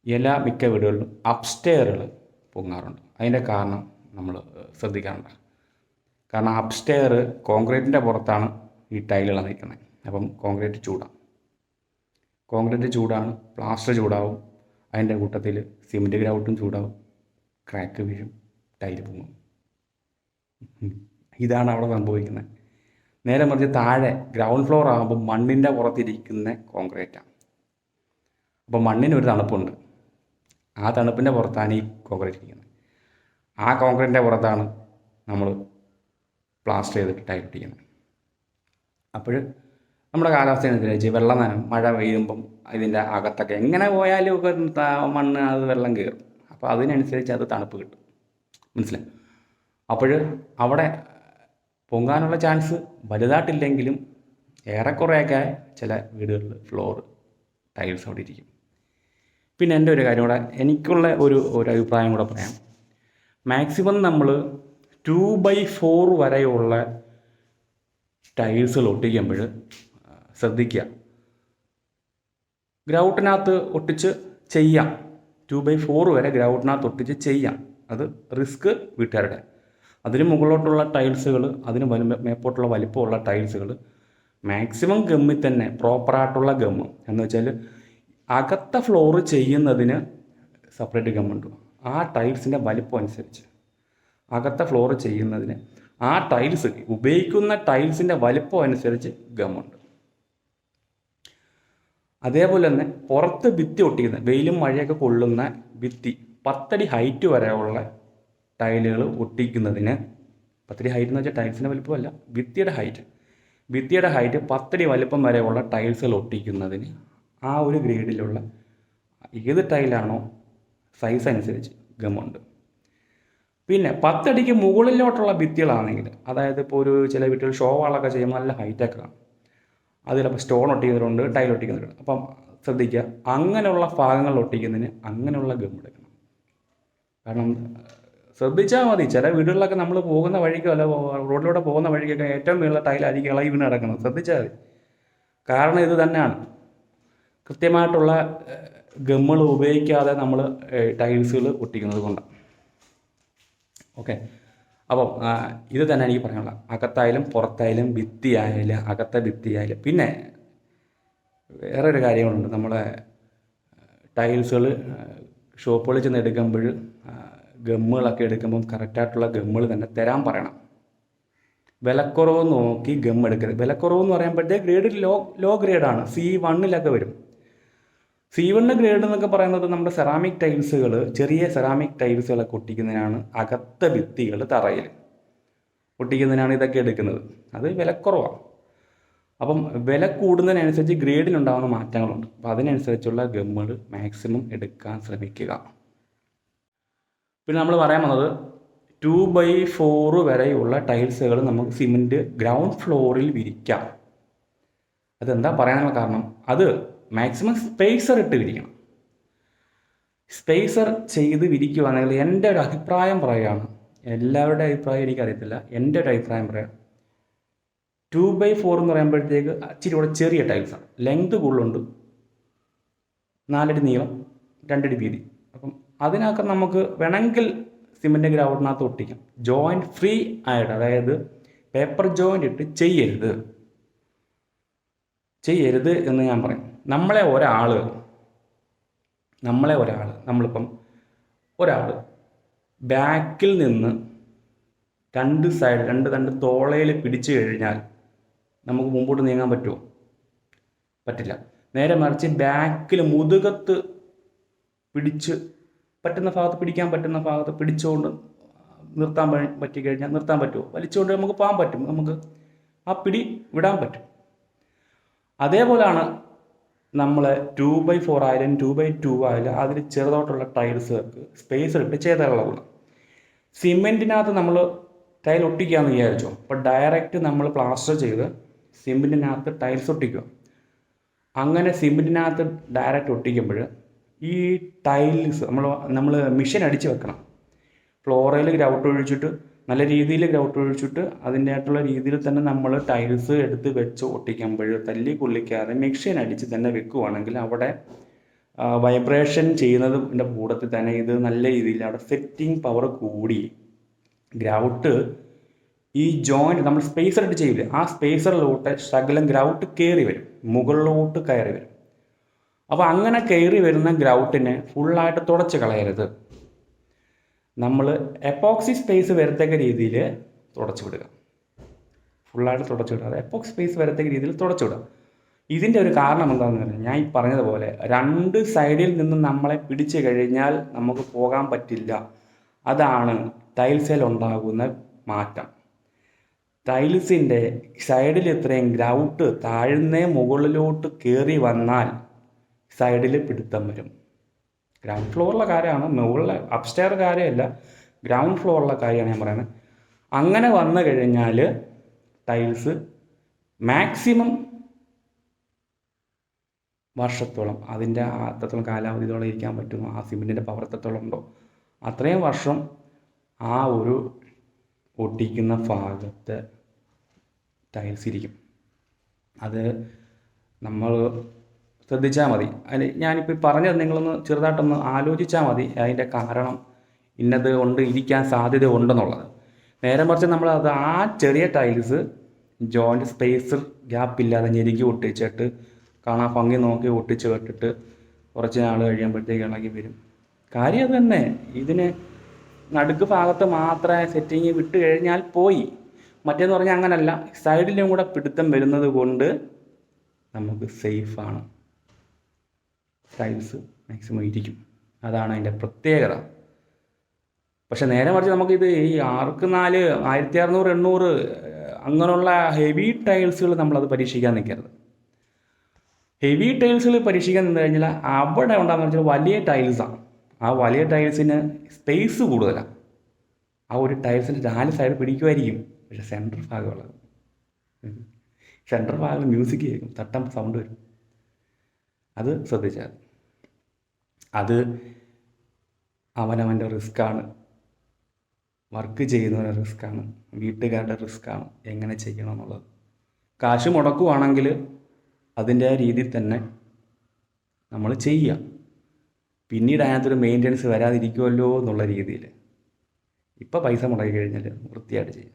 എല്ലാ മിക്ക വീടുകളിലും അപ്സ്റ്റെയറുകൾ പൊങ്ങാറുണ്ട്. അതിന്റെ കാരണം നമ്മൾ ശ്രദ്ധിക്കാറുണ്ട്. കാരണം അപ്സ്റ്റെയർ കോൺക്രീറ്റിന്റെ പുറത്താണ് ഈ ടൈലുകൾ നിൽക്കുന്നത്. അപ്പം കോൺക്രീറ്റ് ചൂടാണ് കോൺക്രീറ്റ് ചൂടാണ് പ്ലാസ്റ്റർ ചൂടാവും അതിന്റെ കൂട്ടത്തിൽ സിമെന്റ് ഗ്രൗട്ടും ചൂടാവും ക്രാക്ക് വീഴും ടൈൽ പൊങ്ങും. ഇതാണ് അവിടെ സംഭവിക്കുന്നത്. നേരെ മറിച്ച് താഴെ ഗ്രൗണ്ട് ഫ്ലോർ ആകുമ്പോൾ മണ്ണിന്റെ പുറത്തിരിക്കുന്ന കോൺക്രീറ്റാണ് അപ്പോൾ മണ്ണിനൊരു തണുപ്പുണ്ട്. ആ തണുപ്പിന്റെ പുറത്താണ് ഈ കോൺക്രീറ്റ് ഇരിക്കുന്നത്. ആ കോൺക്രീറ്റിന്റെ പുറത്താണ് നമ്മൾ പ്ലാസ്റ്റർ ചെയ്തിട്ട് ടൈൽ ഇട്ടിരിക്കുന്നത് അപ്പോൾ നമ്മുടെ കാലാവസ്ഥ അനുസരിച്ച് വെള്ളം നനം മഴ പെയ്യുമ്പം ഇതിന്റെ അകത്തൊക്കെ എങ്ങനെ പോയാലും ഒക്കെ മണ്ണ് അത് വെള്ളം കയറും. അപ്പോൾ അതിനനുസരിച്ച് അത് തണുപ്പ് കിട്ടും. മനസ്സിലായി? അപ്പോൾ അവിടെ പൊങ്ങാനുള്ള ചാൻസ് വലുതായിട്ടില്ലെങ്കിലും ഏറെക്കുറെയൊക്കെ ചില വീടുകളിൽ ഫ്ലോർ ടൈൽസ് അവിടെ ഇരിക്കും. പിന്നെ എന്റെ ഒരു കാര്യം കൂടെ എനിക്കുള്ള ഒരു ഒരു അഭിപ്രായം കൂടെ പറയാം. മാക്സിമം നമ്മൾ ടു ബൈ ഫോർ വരെയുള്ള ടൈൽസുകൾ ഒട്ടിക്കുമ്പോൾ ശ്രദ്ധിക്കുക. ഗ്രൗട്ടിനകത്ത് ഒട്ടിച്ച് ചെയ്യാം. ടു ബൈ ഫോർ വരെ ഗ്രൗട്ടിനകത്ത് ഒട്ടിച്ച് ചെയ്യാം. അത് റിസ്ക് വീട്ടുകാരുടെ. അതിന് മുകളിലോട്ടുള്ള ടൈൽസുകൾ അതിന് വലു മേപ്പോട്ടുള്ള വലിപ്പമുള്ള ടൈൽസുകൾ മാക്സിമം ഗമ്മിൽ തന്നെ പ്രോപ്പറായിട്ടുള്ള ഗമ്മ് എന്ന് വെച്ചാൽ അകത്ത ഫ്ലോർ ചെയ്യുന്നതിന് സെപ്പറേറ്റ് ഗമ്മുണ്ട് ആ ടൈൽസിന്റെ വലിപ്പം അനുസരിച്ച് അകത്തെ ഫ്ലോർ ചെയ്യുന്നതിന് ആ ടൈൽസ് ഉപയോഗിക്കുന്ന ടൈൽസിന്റെ വലിപ്പം അനുസരിച്ച് ഗമ്മുണ്ട് അതേപോലെ തന്നെ പുറത്ത് ഭിത്തി ഒട്ടിക്കുന്ന വെയിലും മഴയൊക്കെ കൊള്ളുന്ന ഭിത്തി പത്തടി ഹൈറ്റ് വരെയുള്ള ടൈലുകൾ ഒട്ടിക്കുന്നതിന് പത്തടി ഹൈറ്റ് എന്ന് വെച്ചാൽ ടൈൽസിന്റെ വലിപ്പമല്ല ഭിത്തിയുടെ ഹൈറ്റ് ഭിത്തിയുടെ ഹൈറ്റ് പത്തടി വലിപ്പം വരെയുള്ള ടൈൽസുകൾ ഒട്ടിക്കുന്നതിന് ആ ഒരു ഗ്രേഡിലുള്ള ഏത് ടൈലാണോ സൈസ് അനുസരിച്ച് ഗമ്മുണ്ട് പിന്നെ പത്തടിക്ക് മുകളിലോട്ടുള്ള ഭിത്തികളാണെങ്കിൽ അതായത് ഇപ്പോൾ ഒരു ചില വീട്ടിൽ ഷോ വാളൊക്കെ ചെയ്യുമ്പോൾ നല്ല ഹൈറ്റൊക്കെ കാണും. അതിലപ്പോൾ സ്റ്റോൺ ഒട്ടിക്കുന്നവരുണ്ട് ടൈൽ ഒട്ടിക്കുന്നവരുണ്ട്. അപ്പം ശ്രദ്ധിക്കുക അങ്ങനെയുള്ള ഭാഗങ്ങൾ ഒട്ടിക്കുന്നതിന് അങ്ങനെയുള്ള ഗം എടുക്കണം. കാരണം ശ്രദ്ധിച്ചാൽ മതി. ചില വീടുകളിലൊക്കെ നമ്മൾ പോകുന്ന വഴിക്കോ അല്ല റോഡിലൂടെ പോകുന്ന വഴിക്കൊക്കെ ഏറ്റവും വീഴുള്ള ടൈലായിരിക്കും ഇളകി വീണ് കിടക്കുന്നത്. ശ്രദ്ധിച്ചാൽ മതി. കാരണം ഇത് തന്നെയാണ്. കൃത്യമായിട്ടുള്ള ഗമ്മുകൾ ഉപയോഗിക്കാതെ നമ്മൾ ടൈൽസുകൾ ഒട്ടിക്കുന്നത് കൊണ്ടാണ്. ഓക്കെ അപ്പം ഇത് തന്നെ എനിക്ക് പറയാനുള്ള അകത്തായാലും പുറത്തായാലും ഭിത്തി ആയാലും അകത്തെ ഭിത്തി ആയാലും പിന്നെ വേറെ ഒരു കാര്യങ്ങളുണ്ട്. നമ്മളെ ടൈൽസുകൾ ഷോപ്പുകളിൽ ചെന്ന് എടുക്കുമ്പോൾ ഗമ്മുകളൊക്കെ എടുക്കുമ്പം കറക്റ്റായിട്ടുള്ള ഗമ്മുകൾ തന്നെ തരാൻ പറയണം. വിലക്കുറവ് നോക്കി ഗം എടുക്കരുത്. വിലക്കുറവ് എന്ന് പറയുമ്പോഴത്തേക്ക് ഗ്രേഡ് ലോ ലോ ഗ്രേഡാണ് സി വണ്ണിലൊക്കെ വരും. സി ഗ്രേഡ് എന്നൊക്കെ പറയുന്നത് നമ്മുടെ സെറാമിക് ടൈൽസുകൾ ചെറിയ സെറാമിക് ടൈൽസുകളൊക്കെ ഒട്ടിക്കുന്നതിനാണ് അകത്ത ഭിത്തികൾ തറയിൽ. ഒട്ടിക്കുന്നതിനാണ് ഇതൊക്കെ എടുക്കുന്നത്. അത് വിലക്കുറവാണ് അപ്പം വില കൂടുന്നതിനനുസരിച്ച് ഗ്രേഡിലുണ്ടാകുന്ന മാറ്റങ്ങളുണ്ട്. അപ്പം അതിനനുസരിച്ചുള്ള ഗമ്മുകൾ മാക്സിമം എടുക്കാൻ ശ്രമിക്കുക. പിന്നെ നമ്മൾ പറയാൻ വന്നത് ടു ബൈ ഫോർ വരെയുള്ള ടൈൽസുകൾ നമുക്ക് സിമെന്റ് ഗ്രൗണ്ട് ഫ്ലോറിൽ വിരിക്കാം. അതെന്താ പറയാനുള്ള കാരണം? അത് മാക്സിമം സ്പേസർ ഇട്ട് വിരിക്കണം. സ്പേസർ ചെയ്ത് വിരിക്കുകയാണെങ്കിൽ എന്റെ ഒരു അഭിപ്രായം പറയുകയാണ്. എല്ലാവരുടെ അഭിപ്രായം എനിക്കറിയത്തില്ല. എന്റെ ഒരു അഭിപ്രായം പറയാം. ടു ബൈ ഫോർ എന്ന് പറയുമ്പോഴത്തേക്ക് ഇച്ചിരി കൂടെ ചെറിയ ടൈൽസാണ് ലെങ്ത് കൂടുതലുണ്ട്. നാലടി നീളം രണ്ടടി വീതി. അപ്പം അതിനൊക്കെ നമുക്ക് വേണമെങ്കിൽ സിമെന്റ് ഗ്രൗണ്ടിനകത്ത് ഒട്ടിക്കാം. ജോയിന്റ് ഫ്രീ ആയിട്ട് അതായത് പേപ്പർ ജോയിന്റ് ഇട്ട് ചെയ്യരുത്. ചെയ്യരുത് എന്ന് ഞാൻ പറയും. നമ്മളെ ഒരാൾ നമ്മളെ ഒരാൾ നമ്മളിപ്പം ഒരാൾ ബാക്കിൽ നിന്ന് രണ്ട് സൈഡ് രണ്ട് രണ്ട് തോളയിൽ പിടിച്ചു കഴിഞ്ഞാൽ നമുക്ക് മുമ്പോട്ട് നീങ്ങാൻ പറ്റുമോ? പറ്റില്ല. നേരെ മറിച്ച് ബാക്കിൽ മുതുകത്ത് പിടിച്ച് പറ്റുന്ന ഭാഗത്ത് പിടിക്കാൻ പറ്റുന്ന ഭാഗത്ത് പിടിച്ചുകൊണ്ട് നിർത്താൻ പറ്റി കഴിഞ്ഞാൽ നിർത്താൻ പറ്റുമോ? വലിച്ചുകൊണ്ട് നമുക്ക് പോകാൻ പറ്റും. നമുക്ക് ആ പിടി വിടാൻ പറ്റും. അതേപോലെയാണ് നമ്മൾ ടു ബൈ ഫോർ ആയാലും ടു ബൈ ടു ആയാലും അതിൽ ചെറുതായിട്ടുള്ള ടൈൽസുകൾക്ക് സ്പേസ് ഇട്ട് ചെയ്താലുള്ള ഗുണം സിമെന്റിനകത്ത് നമ്മൾ ടൈൽ ഒട്ടിക്കാന്ന് വിചാരിച്ചോ. അപ്പോൾ ഡയറക്റ്റ് നമ്മൾ പ്ലാസ്റ്റർ ചെയ്ത് സിമെന്റിനകത്ത് ടൈൽസ് ഒട്ടിക്കുക. അങ്ങനെ സിമെന്റിനകത്ത് ഡയറക്റ്റ് ഒട്ടിക്കുമ്പോൾ ഈ ടൈൽസ് നമ്മൾ നമ്മൾ മിഷൻ അടിച്ച് വെക്കണം. ഫ്ലോറയിൽ ഗ്രൗട്ട് ഒഴിച്ചിട്ട് നല്ല രീതിയിൽ ഗ്രൗട്ട് ഒഴിച്ചിട്ട് അതിന്റെ ആയിട്ടുള്ള രീതിയിൽ തന്നെ നമ്മൾ ടൈൽസ് എടുത്ത് വെച്ച് ഒട്ടിക്കുമ്പോൾ തല്ലി കൊള്ളിക്കാതെ മിക്സിൻ അടിച്ച് തന്നെ വെക്കുവാണെങ്കിൽ അവിടെ വൈബ്രേഷൻ ചെയ്യുന്നതിന്റെ കൂടത്തിൽ തന്നെ ഇത് നല്ല രീതിയിൽ അവിടെ സെറ്റിംഗ് പവർ കൂടി. ഗ്രൗട്ട് ഈ ജോയിന്റ് നമ്മൾ സ്പേസർ ഇട്ട് ചെയ്യില്ലേ ആ സ്പേസറിലോട്ട് ശകലം ഗ്രൗട്ട് കയറി വരും മുകളിലോട്ട് കയറി വരും. അപ്പോൾ അങ്ങനെ കയറി വരുന്ന ഗ്രൗട്ടിനെ ഫുള്ളായിട്ട് തുടച്ച് കളയരുത്. നമ്മൾ എപ്പോക്സി സ്പേസ് വരത്തക്ക രീതിയിൽ തുടച്ചു വിടുക. ഫുള്ളായിട്ട് തുടച്ചു വിടുക അത് എപ്പോക്സി സ്പേസ് വരത്തക്ക രീതിയിൽ തുടച്ചു വിടുക. ഇതിന്റെ ഒരു കാരണം എന്താണെന്ന് പറഞ്ഞാൽ ഞാൻ ഈ പറഞ്ഞതുപോലെ രണ്ട് സൈഡിൽ നിന്നും നമ്മളെ പിടിച്ചു കഴിഞ്ഞാൽ നമുക്ക് പോകാൻ പറ്റില്ല. അതാണ് ടൈൽസിൽ ഉണ്ടാകുന്ന മാറ്റം. ടൈൽസിന്റെ സൈഡിൽ ഇത്രയും ഗ്രൗട്ട് താഴ്ന്നേ മുകളിലോട്ട് കയറി വന്നാൽ സൈഡിൽ പിടുത്തം വരും. ഗ്രൗണ്ട് ഫ്ലോറിലെ കാര്യമാണ്. മുകളിലെ അപ്സ്റ്റെയർ കാര്യമല്ല. ഗ്രൗണ്ട് ഫ്ലോറിലെ കാര്യമാണ് ഞാൻ പറയുന്നത്. അങ്ങനെ വന്നു കഴിഞ്ഞാൽ ടൈൽസ് മാക്സിമം വർഷത്തോളം അതിന്റെ അത്രത്തോളം കാലാവധിയോളം ഇരിക്കാൻ പറ്റുമോ? ആ സിമെന്റിന്റെ പവർ എത്രത്തോളം ഉണ്ടോ? അത്രയും വർഷം ആ ഒരു ഒട്ടിക്കുന്ന ഭാഗത്ത് ടൈൽസ് ഇരിക്കും. അത് നമ്മൾ ശ്രദ്ധിച്ചാൽ മതി. അതിന് ഞാനിപ്പോൾ പറഞ്ഞത് നിങ്ങളൊന്ന് ചെറുതായിട്ടൊന്ന് ആലോചിച്ചാൽ മതി അതിന്റെ കാരണം ഇന്നത് കൊണ്ട് ഇരിക്കാൻ സാധ്യത ഉണ്ടെന്നുള്ളത്. നേരെ മറിച്ച് നമ്മൾ അത് ആ ചെറിയ ടൈൽസ് ജോയിന്റ് സ്പേസ് ഗ്യാപ്പ് ഇല്ലാതെ ഞെരുക്കി ഒട്ടിച്ചിട്ട് കാണാൻ ഭംഗി നോക്കി ഒട്ടിച്ച് കെട്ടിട്ട് കുറച്ച് നാൾ കഴിയുമ്പോഴത്തേക്ക് ഇളകി വരും. കാര്യം അത് തന്നെ. ഇതിന് നടുക്ക് ഭാഗത്ത് മാത്രമേ സെറ്റിങ് വിട്ട് കഴിഞ്ഞാൽ പോയി. മറ്റേന്ന് പറഞ്ഞാൽ അങ്ങനല്ല. സൈഡിലും കൂടെ പിടുത്തം വരുന്നത് കൊണ്ട് നമുക്ക് സേഫാണ് ടൈൽസ് മാക്സിമം ഇരിക്കും. അതാണ് അതിന്റെ പ്രത്യേകത. പക്ഷെ നേരെ മറിച്ച് നമുക്കിത് ഈ ആർക്ക് നാല് ആയിരത്തി അറുന്നൂറ് എണ്ണൂറ് അങ്ങനെയുള്ള ഹെവി ടൈൽസുകൾ നമ്മളത് പരീക്ഷിക്കാൻ നിൽക്കരുത്. ഹെവി ടൈൽസുകൾ പരീക്ഷിക്കാൻ നിന്ന് കഴിഞ്ഞാൽ അവിടെ ഉണ്ടാകുന്ന വെച്ചാൽ വലിയ ടൈൽസാണ്. ആ വലിയ ടൈൽസിന് സ്പേസ് കൂടുതലാണ്. ആ ഒരു ടൈൽസിന് നാല് സൈഡ് പിടിക്കുമായിരിക്കും. പക്ഷെ സെന്റർ ഭാഗമുള്ളത്. സെന്റർ ഭാഗം മ്യൂസിക് കേൾക്കും. തട്ടം സൗണ്ട് വരും. അത് ശ്രദ്ധിച്ചാൽ. അത് അവനവന്റെ റിസ്ക്കാണ്. വർക്ക് ചെയ്യുന്നവരുടെ റിസ്ക്കാണ്. വീട്ടുകാരുടെ റിസ്ക്കാണ്. എങ്ങനെ ചെയ്യണം എന്നുള്ളത് കാശ് മുടക്കുവാണെങ്കിൽ അതിന്റെ രീതിയിൽ തന്നെ നമ്മൾ ചെയ്യുക. പിന്നീട് അതിനകത്തൊരു മെയിന്റനൻസ് വരാതിരിക്കുമല്ലോ എന്നുള്ള രീതിയിൽ. ഇപ്പം പൈസ മുടക്കി കഴിഞ്ഞാൽ വൃത്തിയായിട്ട് ചെയ്യും.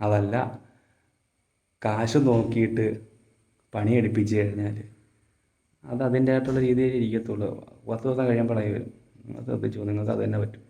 അതല്ല കാശ് നോക്കിയിട്ട് പണിയെടുപ്പിച്ച് കഴിഞ്ഞാൽ അത് അതിന്റെ ആയിട്ടുള്ള രീതിയിൽ ഇരിക്കത്തുള്ളൂ. പത്ത് ദിവസം കഴിയുമ്പോൾ ഇളകി വരും നിങ്ങൾക്ക് അത് തന്നെ പറ്റും.